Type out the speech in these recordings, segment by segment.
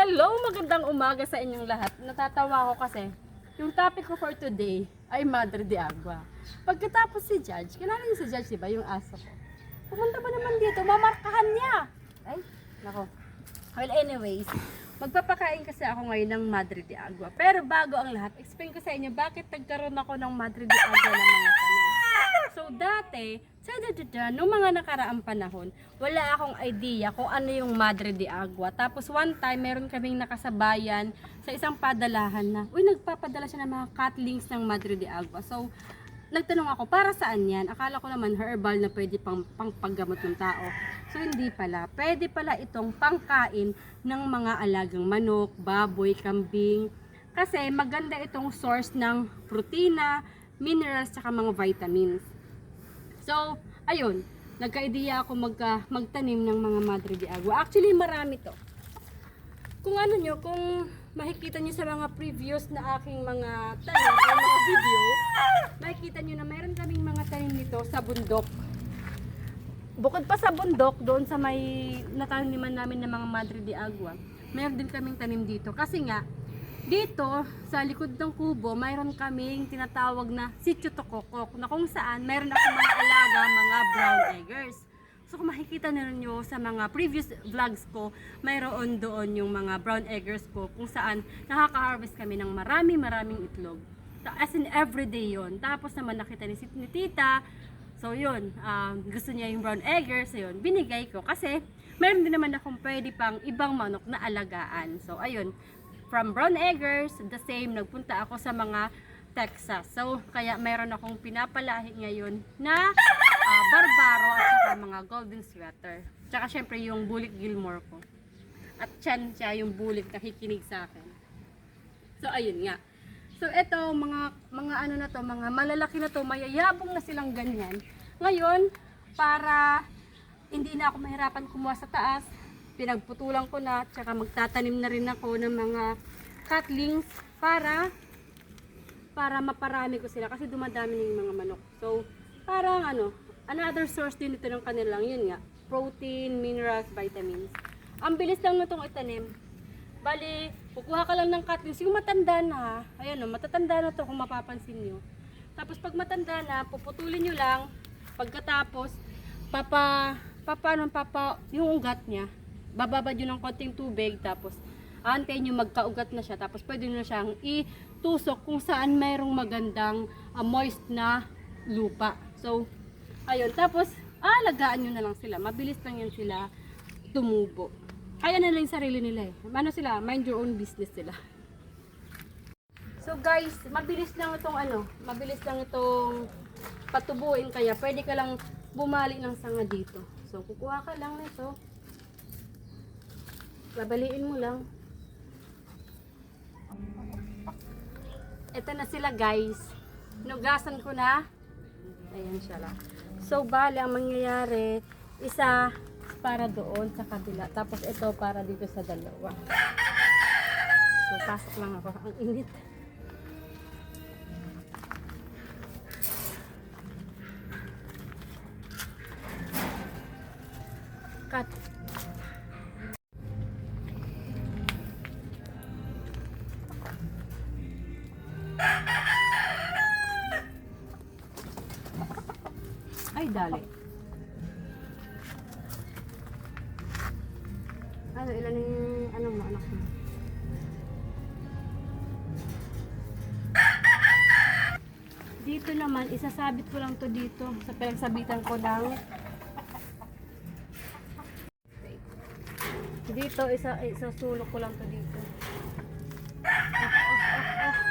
Hello, magandang umaga sa inyong lahat. Natatawa ko kasi yung topic ko for today ay Madre de Agua. Pagkatapos si Judge, kinala niyo si Judge, di ba, yung aso ko. Pumunta ba naman dito, mamarkahan niya. Ay, nako. Well, anyways, magpapakain kasi ako ngayon ng Madre de Agua. Pero bago ang lahat, explain ko sa inyo bakit nagkaroon ako ng Madre de Agua ng mga tanim. So dati, nung mga nakaraang panahon, wala akong idea kung ano yung Madre de Agua. Tapos one time, meron kaming nakasabayan sa isang padalahan na, uy, nagpapadala siya ng mga cutlings ng Madre de Agua. So, nagtanong ako, para saan yan? Akala ko naman herbal na pwede pang, pang paggamot ng tao. So, hindi pala. Pwede pala itong pangkain ng mga alagang manok, baboy, kambing. Kasi maganda itong source ng protina, minerals, tsaka mga vitamins. So, ayun, nagka-idea ako magka, magtanim ng mga Madre de Agua. Actually, marami to. Kung ano nyo, kung makikita nyo sa mga previous na aking mga tanim o mga video, makikita nyo na mayroon kaming mga tanim nito sa bundok. Bukod pa sa bundok, doon sa may nataniman namin ng mga Madre de Agua, mayroon din kaming tanim dito. Kasi nga, dito, sa likod ng kubo, mayroon kaming tinatawag na sitio tokokok na kung saan mayroon akong mga alaga, mga brown eggers. So kung makikita ninyo sa mga previous vlogs ko, mayroon doon yung mga brown eggers ko kung saan nakaka-harvest kami ng marami maraming itlog. Ta- As in everyday yon. Tapos naman nakita ni, ni tita, so yun, um, gusto niya yung brown eggers, so yun, binigay ko kasi meron din naman akong pwede pang ibang manok na alagaan. So ayun, from brown eggers, the same, nagpunta ako sa mga Texas. So, kaya meron akong pinapalahi ngayon na ah, barbaro at saka mga golden sweater. Tsaka syempre yung bulik Gilmore ko. At chan siya yung bulik na kikinig sa akin. So, ayun nga. So, ito, mga, mga ano na to, mga malalaki na to, mayayabong na silang ganyan. Ngayon, para hindi na ako mahirapan kumuha sa taas, pinagputulan ko na, tsaka magtatanim na rin ako ng mga cutlings para para maparami ko sila kasi dumadami yung mga manok. So, parang ano, another source din ito ng kanilang, yun nga, protein, minerals, vitamins. Ang bilis lang nitong itanim. Bali, kukuha ka lang ng cutlings. Yung matanda na, ha, ayan o, matatanda na to kung mapapansin nyo. Tapos pag matanda na, puputulin nyo lang. Pagkatapos, papa, papa, ano, papa, yung ugat niya, bababad yun ng konting tubig, tapos aantayin nyo magkaugat na siya, tapos pwede nyo na siyang itusok kung saan mayroong magandang ah, moist na lupa. So, ayun. Tapos, alagaan nyo na lang sila. Mabilis lang yan sila tumubo. Kaya nila yung sarili nila eh. Ano sila? Mind your own business sila. So guys, mabilis lang itong ano, mabilis lang itong patubuin kaya pwede ka lang bumali ng sanga dito. So kukuha ka lang nito. Babaliin mo lang. Ito na sila guys. Nugasan ko na. Ayan siya lang. So bali ang mangyayari, isa para doon sa kabila. Tapos ito para dito sa dalawa. So pasok lang ako. Ang init. Dali. Ano, ilan yung ano mo, anak mo? Dito naman, isasabit ko lang to dito. Sa pinagsabitan ko lang. Dito, isa, isasulok ko lang to dito. Ah, ah, ah, ah, ah.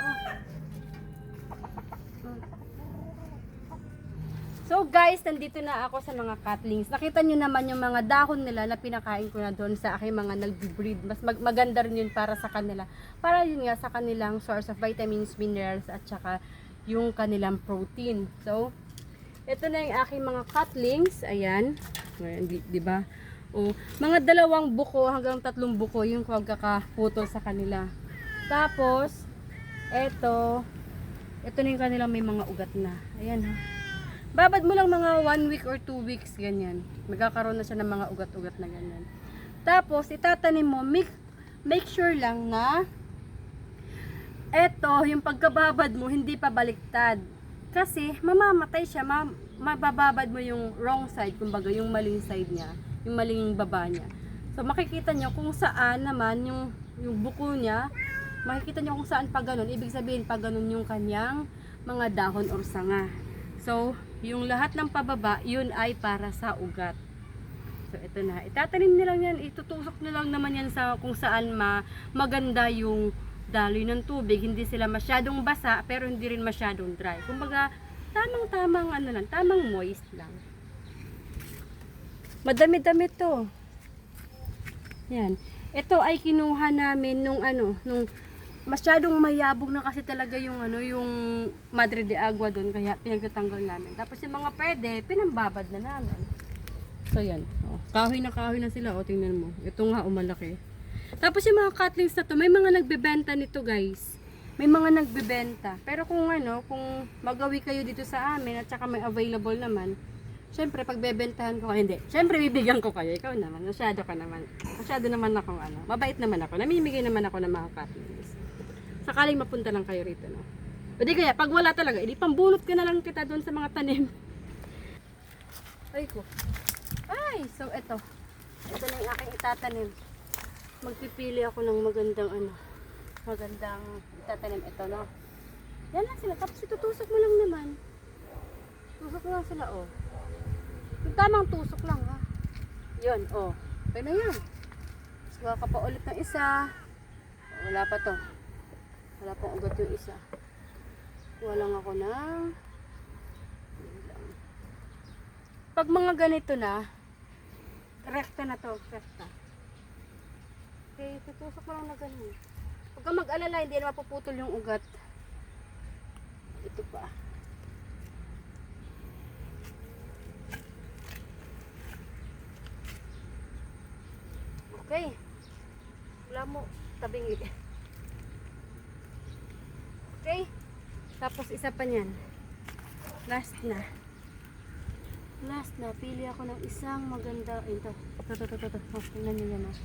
So guys, nandito na ako sa mga cutlings. Nakita nyo naman yung mga dahon nila na pinakain ko na doon sa aking mga nagbe-breed. Mas mag- maganda rin yun para sa kanila. Para yun nga sa kanilang source of vitamins, minerals, at saka yung kanilang protein. So, ito na yung aking mga cutlings. Ayan. Ayan, di, di ba? O, mga dalawang buko hanggang tatlong buko yung pagkakaputol sa kanila. Tapos, eto, ito na yung kanilang may mga ugat na. Ayan ha. Babad mo lang mga one week or two weeks, ganyan. Magkakaroon na siya ng mga ugat-ugat na ganyan. Tapos, itatanim mo, mix, make sure lang na eto, yung pagkababad mo, hindi pa baliktad. Kasi, mamamatay siya, ma mabababad mo yung wrong side, kumbaga, yung maling side niya, yung maling baba niya. So, makikita nyo kung saan naman yung, yung buko niya, makikita nyo kung saan pa ganun. Ibig sabihin, pa ganun yung kanyang mga dahon or sanga. So, yung lahat ng pababa, yun ay para sa ugat. So, ito na. Itatanim nila yan, itutusok nila lang naman yan sa kung saan ma maganda yung daloy ng tubig. Hindi sila masyadong basa, pero hindi rin masyadong dry. Kumbaga, tamang-tamang ano lang, tamang moist lang. Madami-dami to. Yan. Ito ay kinuha namin nung ano, nung masyadong mayabog na kasi talaga yung ano, yung Madre de Agua doon kaya pinagtatanggal namin. Tapos yung mga pwede, pinambabad na namin. So yan. Oh, kahoy na kahoy na sila. O tingnan mo. Ito nga umalaki. Tapos yung mga cutlings na to, may mga nagbebenta nito guys. May mga nagbebenta. Pero kung ano, kung magawi kayo dito sa amin at saka may available naman, Siyempre, pag bebentahan ko, hindi. Siyempre, bibigyan ko kayo. Ikaw naman, masyado ka naman. Masyado naman akong ano. Mabait naman ako. Namimigay naman ako ng mga cutlings. Sakaling mapunta lang kayo rito, no? O di kaya, pag wala talaga, edi pambunot ka na lang kita doon sa mga tanim. Ay ko. Ay, so eto. Ito na yung aking itatanim. Magpipili ako ng magandang ano. Magandang itatanim ito, no? Yan lang sila. Tapos itutusok mo lang naman. Tusok lang sila, oh. Yung tamang tusok lang, ha? Yun, oh. Okay na yan. Gawa ka pa ulit ng isa. Wala pa to. Wala pang ugat yung isa. Kuha lang ako ng... Pag mga ganito na, rekta na to, rekta. Okay, tutusok mo lang na ganun. Huwag kang mag-alala, hindi na mapuputol yung ugat. Ito pa. Okay. Wala mo, tabing Okay. Tapos isa pa niyan. Last na. Last na. Pili ako ng isang maganda. Ay, ito. Ito, ito, ito, ito. Oh, tingnan niyo yan. oh.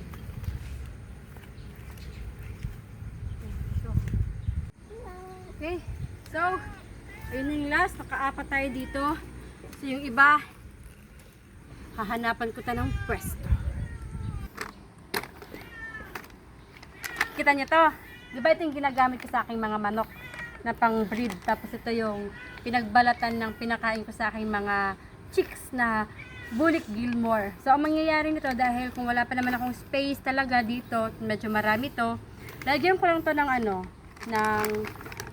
Okay. So, ayun yung last. Nakaapat tayo dito. So, yung iba, hahanapan ko ta ng pwesto. Kita niyo to. Di ito yung ginagamit ko sa aking mga manok na pang breed. Tapos ito yung pinagbalatan ng pinakain ko sa aking mga chicks na Bulik Gilmore. So, ang mangyayari nito dahil kung wala pa naman akong space talaga dito, medyo marami to, lagyan ko lang to ng ano, ng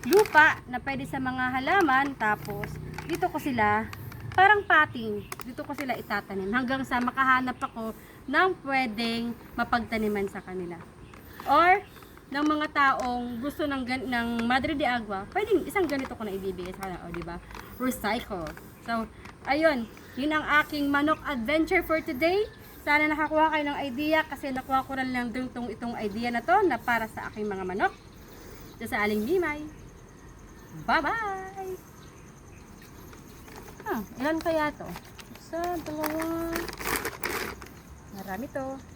lupa na pwede sa mga halaman. Tapos, dito ko sila, parang pating, dito ko sila itatanim hanggang sa makahanap ako ng pwedeng mapagtaniman sa kanila. Or, ng mga taong gusto ng, ng Madre de Agua, pwedeng isang ganito ko na ibibigay sa kanila, o di ba? Recycle. So, ayun, yun ang aking manok adventure for today. Sana nakakuha kayo ng idea kasi nakuha ko rin lang din tong itong idea na to na para sa aking mga manok. Ito sa Aling Limay. Bye-bye! Ah, ilan kaya to? Isa, dalawa. Marami to.